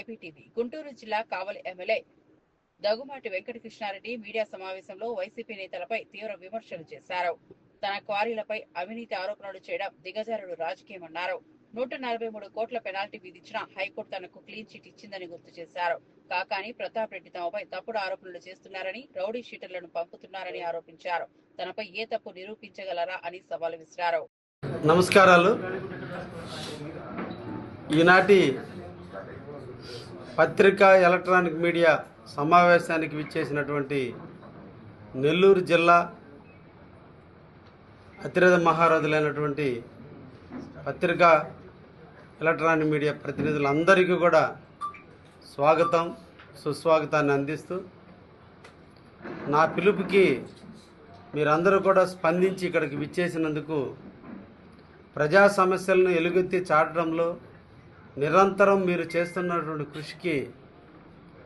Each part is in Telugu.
ఐపీటీవీ గుంటూరు జిల్లా కావలి ఎమ్మెల్యే దగ్గుమాటి వెంకటకృష్ణారెడ్డి మీడియా సమావేశంలో వైసీపీ నేతలపై తీవ్ర విమర్శలు చేశారు. తన క్వారీలపై అవినీతి ఆరోపణలు చేయడం దిగజారుడు రాజకీయమన్నారు. నూట నలభై మూడు కోట్ల పెనాల్టీ విధించిన హైకోర్టు తనకు క్లీన్ చిట్ ఇచ్చిందని గుర్తు చేశారు. కాకాని ప్రతాప్ రెడ్డి తమపై తప్పుడు ఆరోపణలు చేస్తున్నారని రౌడీ షీటర్లను పంపుతున్నారని ఆరోపించారు. తనపై ఏ తప్పు నిరూపించగలరా అని సవాల్ విసిరారు. నమస్కారాలు. ఈనాటి పత్రికా ఎలక్ట్రానిక్ మీడియా సమావేశానికి విచ్చేసినటువంటి నెల్లూరు జిల్లా అతిరథ మహారాజులైనటువంటి పత్రికా ఎలక్ట్రానిక్ మీడియా ప్రతినిధులందరికీ కూడా స్వాగతం సుస్వాగతాన్ని అందిస్తూ నా పిలుపుకి మీరందరూ కూడా స్పందించి ఇక్కడికి విచ్చేసినందుకు ప్రజా సమస్యలను ఎలుగెత్తి చాటడంలో నిరంతరం మీరు చేస్తున్నటువంటి కృషికి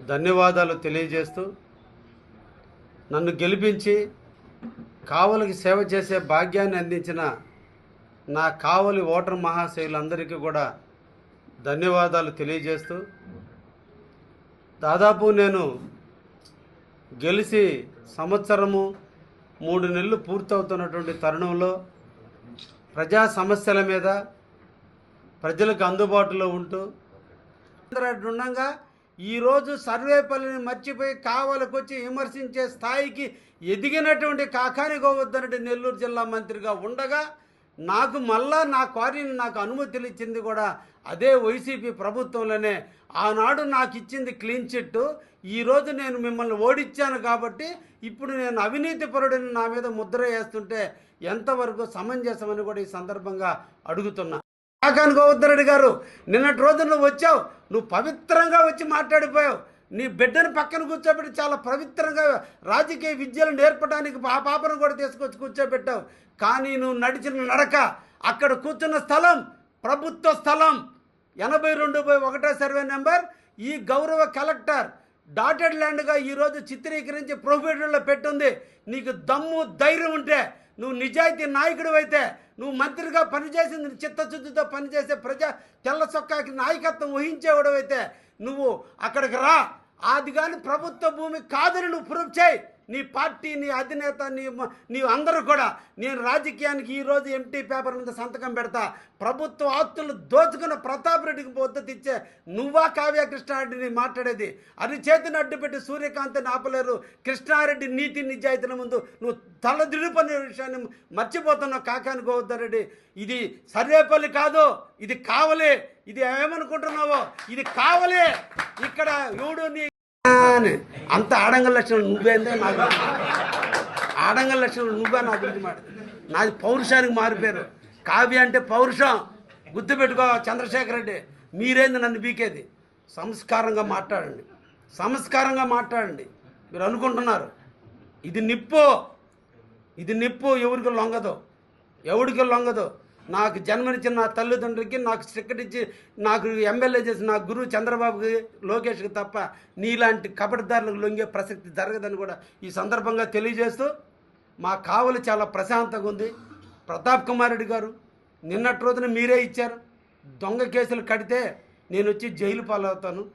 ధన్యవాదాలు తెలియజేస్తూ నన్ను గెలిపించి కావలికి సేవ చేసే భాగ్యాన్ని అందించిన నా కావలి ఓటర్ మహాశయులందరికీ కూడా ధన్యవాదాలు తెలియజేస్తూ దాదాపు నేను గెలిచి సంవత్సరము మూడు నెలలు పూర్తవుతున్నటువంటి తరుణంలో ప్రజా సమస్యల మీద ప్రజలకు అందుబాటులో ఉంటూ ఉండగా ఈరోజు సర్వేపల్లిని మర్చిపోయి కావలకు వచ్చి విమర్శించే స్థాయికి ఎదిగినటువంటి కాకాని గోవర్ధనుడి నెల్లూరు జిల్లా మంత్రిగా ఉండగా నాకు మళ్ళా నా క్వారీని నాకు అనుమతులు ఇచ్చింది కూడా అదే వైసీపీ ప్రభుత్వంలోనే. ఆనాడు నాకు ఇచ్చింది క్లీన్ చిట్ ఈరోజు నేను మిమ్మల్ని ఓడించాను కాబట్టి ఇప్పుడు నేను అవినీతి పరుడిని నా మీద ముద్ర వేస్తుంటే ఎంతవరకు సమంజసమని కూడా ఈ సందర్భంగా అడుగుతున్నా. కాకాని గోవర్ధన్ గారు నిన్నటి రోజు నువ్వు వచ్చావు నువ్వు పవిత్రంగా వచ్చి మాట్లాడిపోయావు. నీ బిడ్డను పక్కన కూర్చోబెట్టి చాలా పవిత్రంగా రాజకీయ విద్యలు నేర్పడానికి ఆ పాపను కూడా తీసుకొచ్చి కూర్చోబెట్టావు. కానీ నువ్వు నడిచిన నడక అక్కడ కూర్చున్న స్థలం ప్రభుత్వ స్థలం. ఎనభై రెండు బై ఒకటో సర్వే నెంబర్ ఈ గౌరవ కలెక్టర్ డాటెడ్ ల్యాండ్గా ఈరోజు చిత్రీకరించి ప్రొఫెషన్లో పెట్టుంది. నీకు దమ్ము ధైర్యం ఉంటే నువ్వు నిజాయితీ నాయకుడు అయితే నువ్వు మంత్రిగా పనిచేసింది చిత్తశుద్ధితో పనిచేసే ప్రజా తెల్ల చొక్కాకి నాయకత్వం వహించేవాడు అయితే నువ్వు అక్కడికి రా. అది కానీ ప్రభుత్వ భూమి కాదని నువ్వు ప్రూఫ్ చేయి. నీ పార్టీ నీ అధినేత నీ మ- నీ అందరూ కూడా నేను రాజకీయానికి ఈరోజు ఎంటీ పేపర్ మీద సంతకం పెడతా. ప్రభుత్వ ఆస్తులు దోచుకున్న ప్రతాప్ రెడ్డికి మద్దతు ఇచ్చే నువ్వా కావ్య కృష్ణారెడ్డిని మాట్లాడేది? అది చేతిని అడ్డుపెట్టి సూర్యకాంత్ని ఆపలేరు. కృష్ణారెడ్డి నీతి నిజాయితీల ముందు నువ్వు తలదిడుపని విషయాన్ని మర్చిపోతున్నావు కాకాని గోవర్ధన్ ఇది సర్వేపల్లి కాదు ఇది కావలే. ఇది ఏమనుకుంటున్నావో? ఇది కావలే. ఇక్కడ ఎవడు నీ అని. అంత ఆడంగల్ లక్షణం నువ్వేందే నాకు ఆడంగల్ లక్షణం నువ్వే నా గురించి మాట నాది పౌరుషానికి మారిపోయారు. కావ్య అంటే పౌరుషం. గుర్తుపెట్టుకో చంద్రశేఖర్ రెడ్డి. మీరేంది నన్ను బీకేది? సంస్కారంగా మాట్లాడండి. సంస్కారంగా మాట్లాడండి. మీరు అనుకుంటున్నారు. ఇది నిప్పు. ఇది నిప్పు ఎవరికి లొంగదు? ఎవడికి లొంగదు? నాకు జన్మనిచ్చిన నా తల్లిదండ్రులకి నాకు స్టిక్కర్ ఇచ్చి నాకు ఎమ్మెల్యే చేసిన నా గురువు చంద్రబాబుకి లోకేష్కి తప్ప నీలాంటి కబడ్దారులకు లొంగే ప్రసక్తి జరగదని కూడా ఈ సందర్భంగా తెలియజేస్తూ మా కావలి చాలా ప్రశాంతంగా ఉంది. ప్రతాప్ కుమార్ రెడ్డి గారు నిన్నటి రోజున మీరే ఇచ్చారు. దొంగ కేసులు కడితే నేను వచ్చి జైలు పాలవుతాను.